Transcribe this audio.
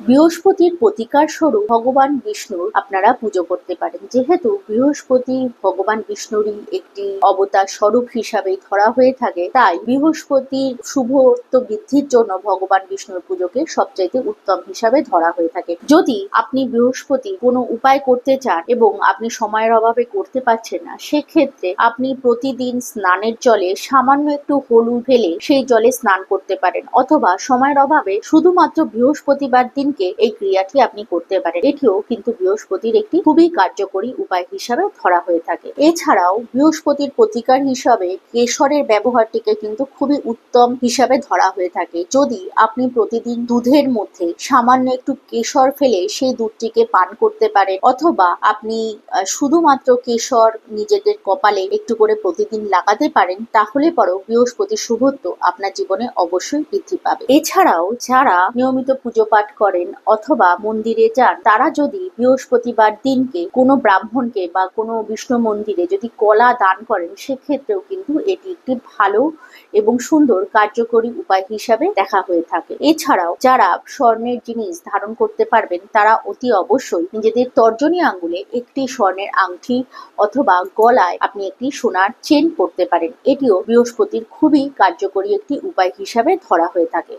বৃহস্পতির প্রতিকার স্বরূপ ভগবান বিষ্ণুর আপনারা পুজো করতে পারেন। যেহেতু বৃহস্পতি ভগবান বিষ্ণুরই একটি অবতার স্বরূপ হিসাবে ধরা হয়ে থাকে, তাই বৃহস্পতির শুভত্ব বৃদ্ধির জন্য ভগবান বিষ্ণুর পুজোকে সবচাইতে উত্তম হিসাবে ধরা হয়ে থাকে। যদি আপনি বৃহস্পতি কোনো উপায় করতে চান এবং আপনি সময়ের অভাবে করতে পারছেন না, সেক্ষেত্রে আপনি প্রতিদিন স্নানের জলে সামান্য একটু হলুদ ফেলে সেই জলে স্নান করতে পারেন। অথবা সময়ের অভাবে শুধুমাত্র বৃহস্পতিবার দিনকে এই ক্রিয়াটি আপনি করতে পারেন। এটিও কিন্তু বৃহস্পতির একটি খুবই কার্যকরী উপায় হিসাবে ধরা হয়ে থাকে। এছাড়াও বৃহস্পতির প্রতিকার হিসাবে কেশরের ব্যবহারটিকে কিন্তু খুবই উত্তম হিসাবে ধরা হয়ে থাকে। যদি আপনি প্রতিদিন দুধের মধ্যে সামান্য একটু কেশর ফেলে সেই দুধটিকে পান করতে পারেন, অথবা আপনি শুধুমাত্র কেশর নিজেদের কপালে একটু করে প্রতিদিন লাগাতে পারেন, তাহলে পরেও বৃহস্পতির শুভত্ব আপনার জীবনে অবশ্যই বৃদ্ধি পাবে। এছাড়াও যারা নিয়মিত পুজো পাঠ করেন অথবা মন্দিরে যান, তারা যদি বৃহস্পতিবার দিনকে কোনো ব্রাহ্মণকে বা কোনো বিষ্ণু মন্দিরে যদি কলা দান করেন, সেক্ষেত্রেও কিন্তু এটি একটি ভালো এবং সুন্দর কার্যকরী উপায় হিসাবে দেখা হয়ে থাকে। এছাড়াও যারা স্বর্ণের জিনিস ধারণ করতে পারবেন, তারা অতি অবশ্যই নিজেদের তর্জনী আঙ্গুলে একটি স্বর্ণের আংটি অথবা গলায় আপনি একটি সোনার চেন পরতে পারেন। এটিও বৃহস্পতির খুবই কার্যকরী একটি উপায় হিসাবে ধরা হয়ে থাকে।